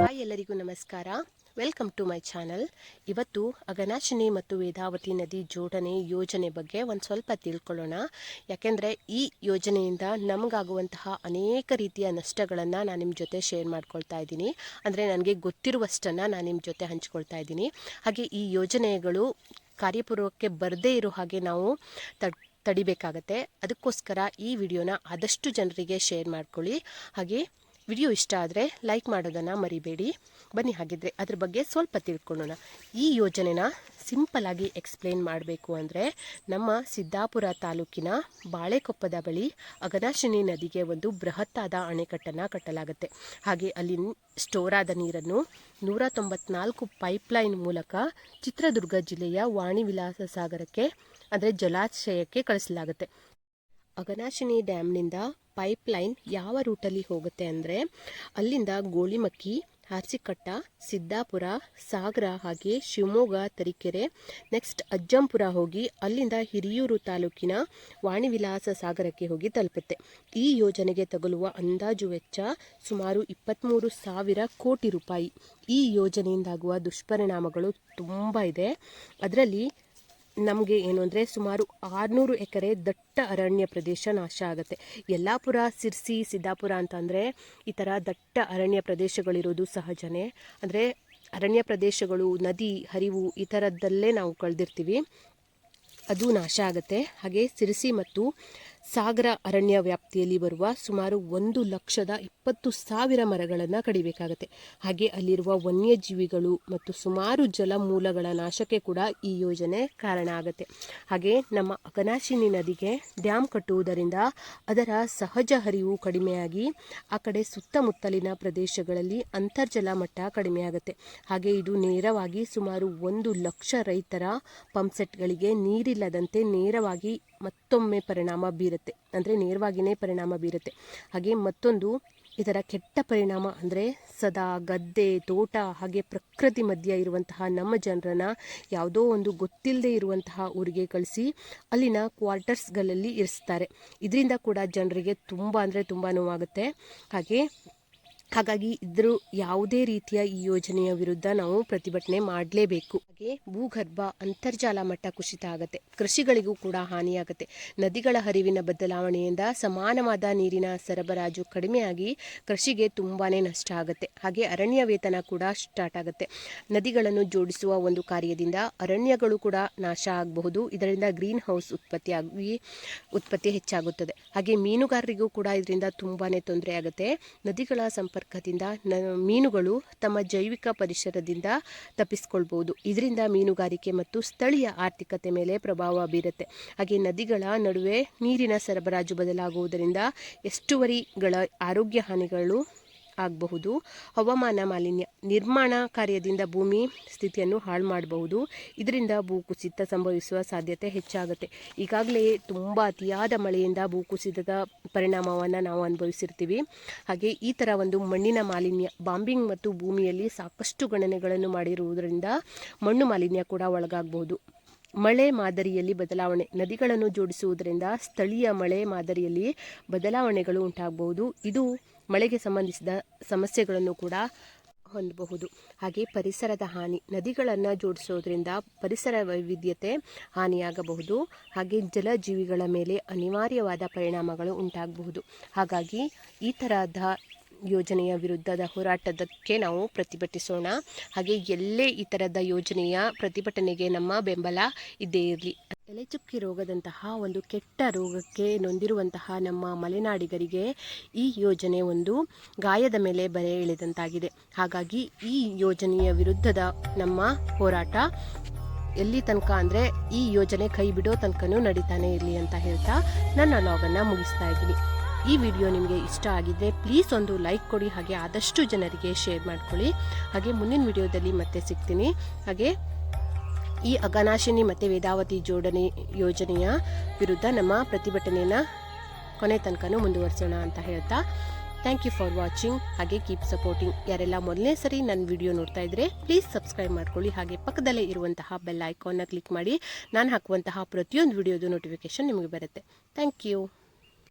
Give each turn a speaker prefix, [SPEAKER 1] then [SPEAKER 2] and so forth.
[SPEAKER 1] Hi ಎಲ್ಲರಿಗೂ ನಮಸ್ಕಾರ. Welcome to my channel ಇವತ್ತು ಅಗನಾಶಿನಿ ಮತ್ತು ವೇದಾವತಿ ನದಿ ಜೋಡಣೆ ಯೋಜನೆ ಬಗ್ಗೆ ಒಂದು ಸ್ವಲ್ಪ ತಿಳ್ಕೊಳ್ಳೋಣ. ಯಾಕೆಂದರೆ ಈ ಯೋಜನೆಯಿಂದ ನಮಗಾಗುವಂತಹ ಅನೇಕ ರೀತಿಯ ನಷ್ಟಗಳನ್ನು ನಾನು ನಿಮ್ಮ ಜೊತೆ ಶೇರ್ ಮಾಡ್ಕೊಳ್ತಾ ಇದ್ದೀನಿ. ಅಂದರೆ ನನಗೆ ಗೊತ್ತಿರುವಷ್ಟನ್ನು ನಾನು ನಿಮ್ಮ ಜೊತೆ ಹಂಚ್ಕೊಳ್ತಾ ಇದ್ದೀನಿ. ಹಾಗೆ ಈ ಯೋಜನೆಗಳು ಕಾರ್ಯಪೂರ್ವಕ್ಕೆ ಬರದೇ ಇರೋ ಹಾಗೆ ನಾವು ತಡ್ ತಡಿಬೇಕಾಗತ್ತೆ. ಅದಕ್ಕೋಸ್ಕರ ಈ ವಿಡಿಯೋನ ಆದಷ್ಟು ಜನರಿಗೆ ಶೇರ್ ಮಾಡ್ಕೊಳ್ಳಿ. ಹಾಗೆ ವಿಡಿಯೋ ಇಷ್ಟ ಆದರೆ ಲೈಕ್ ಮಾಡೋದನ್ನು ಮರಿಬೇಡಿ. ಬನ್ನಿ ಹಾಗಿದ್ರೆ ಅದ್ರ ಬಗ್ಗೆ ಸ್ವಲ್ಪ ತಿಳ್ಕೊಳ್ಳೋಣ. ಈ ಯೋಜನೆನ ಸಿಂಪಲ್ ಆಗಿ ಎಕ್ಸ್ಪ್ಲೇನ್ ಮಾಡಬೇಕು ಅಂದರೆ ನಮ್ಮ ಸಿದ್ದಾಪುರ ತಾಲೂಕಿನ ಬಾಳೆಕೊಪ್ಪದ ಬಳಿ ಅಗನಾಶಿನಿ ನದಿಗೆ ಒಂದು ಬೃಹತ್ತಾದ ಅಣೆಕಟ್ಟನ್ನು ಕಟ್ಟಲಾಗುತ್ತೆ. ಹಾಗೆ ಅಲ್ಲಿ ಸ್ಟೋರ್ ಆದ ನೀರನ್ನು ನೂರ ತೊಂಬತ್ನಾಲ್ಕು ಪೈಪ್ಲೈನ್ ಮೂಲಕ ಚಿತ್ರದುರ್ಗ ಜಿಲ್ಲೆಯ ವಾಣಿ ವಿಲಾಸ ಸಾಗರಕ್ಕೆ ಅಂದರೆ ಜಲಾಶಯಕ್ಕೆ ಕಳಿಸಲಾಗುತ್ತೆ. ಅಗನಾಶಿನಿ ಡ್ಯಾಮ್ನಿಂದ ಪೈಪ್ಲೈನ್ ಯಾವ ರೂಟಲ್ಲಿ ಹೋಗುತ್ತೆ ಅಂದರೆ ಅಲ್ಲಿಂದ ಗೋಳಿಮಕ್ಕಿ ಹಾರ್ಸಿಕಟ್ಟ ಸಿದ್ದಾಪುರ, ಸಾಗರ ಹಾಗೆ ಶಿವಮೊಗ್ಗ, ತರೀಕೆರೆ, ನೆಕ್ಸ್ಟ್ ಅಜ್ಜಂಪುರ ಹೋಗಿ ಅಲ್ಲಿಂದ ಹಿರಿಯೂರು ತಾಲೂಕಿನ ವಾಣಿವಿಲಾಸ ಸಾಗರಕ್ಕೆ ಹೋಗಿ ತಲುಪುತ್ತೆ. ಈ ಯೋಜನೆಗೆ ತಗುಲುವ ಅಂದಾಜು ವೆಚ್ಚ ಸುಮಾರು ಇಪ್ಪತ್ತ್ಮೂರು ಸಾವಿರ ಕೋಟಿ ರೂಪಾಯಿ. ಈ ಯೋಜನೆಯಿಂದಾಗುವ ದುಷ್ಪರಿಣಾಮಗಳು ತುಂಬ ಇದೆ. ಅದರಲ್ಲಿ ನಮಗೆ ಏನು ಅಂದರೆ ಸುಮಾರು ಆರುನೂರು ಎಕರೆ ದಟ್ಟ ಅರಣ್ಯ ಪ್ರದೇಶ ನಾಶ ಆಗುತ್ತೆ. ಯಲ್ಲಾಪುರ, ಸಿರ್ಸಿ, ಸಿದ್ದಾಪುರ ಅಂತಂದರೆ ಈ ಥರ ದಟ್ಟ ಅರಣ್ಯ ಪ್ರದೇಶಗಳಿರೋದು ಸಹಜನೇ. ಅಂದರೆ ಅರಣ್ಯ ಪ್ರದೇಶಗಳು, ನದಿ, ಹರಿವು ಈ ಥರದ್ದಲ್ಲೇ ನಾವು ಕಳೆದಿರ್ತೀವಿ. ಅದು ನಾಶ ಆಗುತ್ತೆ. ಹಾಗೆ ಸಿರಿಸಿ ಮತ್ತು ಸಾಗರ ಅರಣ್ಯ ವ್ಯಾಪ್ತಿಯಲ್ಲಿ ಬರುವ ಸುಮಾರು ಒಂದು ಲಕ್ಷದ ಇಪ್ಪತ್ತು ಸಾವಿರ ಮರಗಳನ್ನು ಕಡಿಬೇಕಾಗತ್ತೆ. ಹಾಗೆ ಅಲ್ಲಿರುವ ವನ್ಯಜೀವಿಗಳು ಮತ್ತು ಸುಮಾರು ಜಲಮೂಲಗಳ ನಾಶಕ್ಕೆ ಕೂಡ ಈ ಯೋಜನೆ ಕಾರಣ ಆಗುತ್ತೆ. ಹಾಗೆ ನಮ್ಮ ಅಗನಾಶಿನಿ ನದಿಗೆ ಡ್ಯಾಮ್ ಕಟ್ಟುವುದರಿಂದ ಅದರ ಸಹಜ ಹರಿವು ಕಡಿಮೆಯಾಗಿ ಆ ಕಡೆ ಸುತ್ತಮುತ್ತಲಿನ ಪ್ರದೇಶಗಳಲ್ಲಿ ಅಂತರ್ಜಲ ಮಟ್ಟ ಕಡಿಮೆಯಾಗುತ್ತೆ. ಹಾಗೆ ಇದು ನೇರವಾಗಿ ಸುಮಾರು ಒಂದು ಲಕ್ಷ ರೈತರ ಪಂಪ್ಸೆಟ್ಗಳಿಗೆ ನೀರಿಲ್ಲದಂತೆ ನೇರವಾಗಿ ಮತ್ತೊಮ್ಮೆ ಪರಿಣಾಮ ಬೀರುತ್ತೆ. ಅಂದರೆ ನೇರವಾಗಿಯೇ ಪರಿಣಾಮ ಬೀರುತ್ತೆ. ಹಾಗೆ ಮತ್ತೊಂದು ಇದರ ಕೆಟ್ಟ ಪರಿಣಾಮ ಅಂದರೆ ಸದಾ ಗದ್ದೆ, ತೋಟ ಹಾಗೆ ಪ್ರಕೃತಿ ಮಧ್ಯ ಇರುವಂತಹ ನಮ್ಮ ಜನರನ್ನ ಯಾವುದೋ ಒಂದು ಗೊತ್ತಿಲ್ಲದೆ ಇರುವಂತಹ ಊರಿಗೆ ಕಳಿಸಿ ಅಲ್ಲಿನ ಕ್ವಾರ್ಟರ್ಸ್ಗಳಲ್ಲಿ ಇರಿಸ್ತಾರೆ. ಇದರಿಂದ ಕೂಡ ಜನರಿಗೆ ತುಂಬ ಅಂದರೆ ತುಂಬ ನೋವಾಗುತ್ತೆ. ಹಾಗೆ ಹಾಗಾಗಿ ಇದ್ರ ಯಾವುದೇ ರೀತಿಯ ಈ ಯೋಜನೆಯ ವಿರುದ್ಧ ನಾವು ಪ್ರತಿಭಟನೆ ಮಾಡಲೇಬೇಕು. ಹಾಗೆ ಭೂಗರ್ಭ ಅಂತರ್ಜಾಲ ಮಟ್ಟ ಕುಸಿತ ಆಗುತ್ತೆ. ಕೃಷಿಗಳಿಗೂ ಕೂಡ ಹಾನಿಯಾಗುತ್ತೆ ನದಿಗಳ ಹರಿವಿನ ಬದಲಾವಣೆಯಿಂದ ಸಮಾನವಾದ ನೀರಿನ ಸರಬರಾಜು ಕಡಿಮೆಯಾಗಿ ಕೃಷಿಗೆ ತುಂಬಾ ನಷ್ಟ ಆಗುತ್ತೆ. ಹಾಗೆ ಅರಣ್ಯ ವೇತನ ಕೂಡ ಸ್ಟಾರ್ಟ್ ಆಗುತ್ತೆ. ನದಿಗಳನ್ನು ಜೋಡಿಸುವ ಒಂದು ಕಾರ್ಯದಿಂದ ಅರಣ್ಯಗಳು ಕೂಡ ನಾಶ ಆಗಬಹುದು. ಇದರಿಂದ ಗ್ರೀನ್ ಹೌಸ್ ಉತ್ಪತ್ತಿಯಾಗಿ ಉತ್ಪತ್ತಿ ಹೆಚ್ಚಾಗುತ್ತದೆ. ಹಾಗೆ ಮೀನುಗಾರರಿಗೂ ಕೂಡ ಇದರಿಂದ ತುಂಬಾ ತೊಂದರೆ ಆಗುತ್ತೆ. ನದಿಗಳ ಸಂಪರ್ಕದಿಂದ ನ ಮೀನುಗಳು ತಮ್ಮ ಜೈವಿಕ ಪರಿಸರದಿಂದ ತಪ್ಪಿಸ್ಕೊಳ್ಬೋದು. ಇದರಿಂದ ಮೀನುಗಾರಿಕೆ ಮತ್ತು ಸ್ಥಳೀಯ ಆರ್ಥಿಕತೆ ಮೇಲೆ ಪ್ರಭಾವ ಬೀರುತ್ತೆ. ಹಾಗೆ ನದಿಗಳ ನಡುವೆ ನೀರಿನ ಸರಬರಾಜು ಬದಲಾಗುವುದರಿಂದ ಎಷ್ಟುವರಿಗಳ ಆರೋಗ್ಯ ಹಾನಿಗಳು ಆಗಬಹುದು. ಹವಾಮಾನ ಮಾಲಿನ್ಯ ನಿರ್ಮಾಣ ಕಾರ್ಯದಿಂದ ಭೂಮಿ ಸ್ಥಿತಿಯನ್ನು ಹಾಳು ಮಾಡಬಹುದು. ಇದರಿಂದ ಭೂಕುಸಿತ ಸಂಭವಿಸುವ ಸಾಧ್ಯತೆ ಹೆಚ್ಚಾಗುತ್ತೆ. ಈಗಾಗಲೇ ತುಂಬ ಅತಿಯಾದ ಮಳೆಯಿಂದ ಭೂಕುಸಿತದ ಪರಿಣಾಮವನ್ನು ನಾವು ಅನುಭವಿಸಿರ್ತೀವಿ. ಹಾಗೆ ಈ ಥರ ಒಂದು ಮಣ್ಣಿನ ಮಾಲಿನ್ಯ, ಬಾಂಬಿಂಗ್ ಮತ್ತು ಭೂಮಿಯಲ್ಲಿ ಸಾಕಷ್ಟು ಗಣನೆಗಳನ್ನು ಮಾಡಿರುವುದರಿಂದ ಮಣ್ಣು ಮಾಲಿನ್ಯ ಕೂಡ ಒಳಗಾಗಬಹುದು. ಮಳೆ ಮಾದರಿಯಲ್ಲಿ ಬದಲಾವಣೆ. ನದಿಗಳನ್ನು ಜೋಡಿಸುವುದರಿಂದ ಸ್ಥಳೀಯ ಮಳೆ ಮಾದರಿಯಲ್ಲಿ ಬದಲಾವಣೆಗಳು ಉಂಟಾಗಬಹುದು. ಇದು ಮಳೆಗೆ ಸಂಬಂಧಿಸಿದ ಸಮಸ್ಯೆಗಳನ್ನು ಕೂಡ ಹೊಂದಬಹುದು. ಹಾಗೆ ಪರಿಸರದ ಹಾನಿ. ನದಿಗಳನ್ನು ಜೋಡಿಸೋದ್ರಿಂದ ಪರಿಸರ ವೈವಿಧ್ಯತೆ ಹಾನಿಯಾಗಬಹುದು. ಹಾಗೆ ಜಲಜೀವಿಗಳ ಮೇಲೆ ಅನಿವಾರ್ಯವಾದ ಪರಿಣಾಮಗಳು ಉಂಟಾಗಬಹುದು. ಹಾಗಾಗಿ ಈ ತರಹದ ಯೋಜನೆಯ ವಿರುದ್ಧದ ಹೋರಾಟದಕ್ಕೆ ನಾವು ಪ್ರತಿಭಟಿಸೋಣ. ಹಾಗೆ ಎಲ್ಲೇ ಈ ಥರದ ಯೋಜನೆಯ ಪ್ರತಿಭಟನೆಗೆ ನಮ್ಮ ಬೆಂಬಲ ಇದ್ದೇ ಇರಲಿ. ಎಲೆಚುಕ್ಕಿ ರೋಗದಂತಹ ಒಂದು ಕೆಟ್ಟ ರೋಗಕ್ಕೆ ನೊಂದಿರುವಂತಹ ನಮ್ಮ ಮಲೆನಾಡಿಗರಿಗೆ ಈ ಯೋಜನೆ ಒಂದು ಗಾಯದ ಮೇಲೆ ಬರೆ ಎಳೆದಂತಾಗಿದೆ. ಹಾಗಾಗಿ ಈ ಯೋಜನೆಯ ವಿರುದ್ಧದ ನಮ್ಮ ಹೋರಾಟ ಎಲ್ಲಿ ತನಕ ಅಂದರೆ ಈ ಯೋಜನೆ ಕೈ ಬಿಡೋ ತನಕನೂ ನಡೀತಾನೆ ಇರಲಿ ಅಂತ ಹೇಳ್ತಾ ನನ್ನ ಲಾಗನ್ನು ಮುಗಿಸ್ತಾ ಇದ್ದೀನಿ. ಈ ವಿಡಿಯೋ ನಿಮಗೆ ಇಷ್ಟ ಆಗಿದ್ದರೆ ಪ್ಲೀಸ್ ಒಂದು ಲೈಕ್ ಕೊಡಿ, ಹಾಗೆ ಆದಷ್ಟು ಜನರಿಗೆ ಶೇರ್ ಮಾಡ್ಕೊಳ್ಳಿ. ಹಾಗೆ ಮುಂದಿನ ವಿಡಿಯೋದಲ್ಲಿ ಮತ್ತೆ ಸಿಗ್ತೀನಿ. ಹಾಗೆ ಈ ಅಗನಾಶಿನಿ ಮತ್ತು ವೇದಾವತಿ ಜೋಡಣೆ ಯೋಜನೆಯ ವಿರುದ್ಧ ನಮ್ಮ ಪ್ರತಿಭಟನೆಯನ್ನು ಕೊನೆ ತನಕನೂ ಮುಂದುವರಿಸೋಣ ಅಂತ ಹೇಳ್ತಾ ಥ್ಯಾಂಕ್ ಯು ಫಾರ್ ವಾಚಿಂಗ್ ಹಾಗೆ ಕೀಪ್ ಸಪೋರ್ಟಿಂಗ್ ಯಾರೆಲ್ಲ ಮೊದಲನೇ ಸರಿ ನನ್ನ ವಿಡಿಯೋ ನೋಡ್ತಾ ಇದ್ರೆ ಪ್ಲೀಸ್ ಸಬ್ಸ್ಕ್ರೈಬ್ ಮಾಡ್ಕೊಳ್ಳಿ. ಹಾಗೆ ಪಕ್ಕದಲ್ಲೇ ಇರುವಂತಹ ಬೆಲ್ ಐಕಾನ್ನ ಕ್ಲಿಕ್ ಮಾಡಿ, ನಾನು ಹಾಕುವಂತಹ ಪ್ರತಿಯೊಂದು ವಿಡಿಯೋದು ನೋಟಿಫಿಕೇಶನ್ ನಿಮಗೆ ಬರುತ್ತೆ. Thank you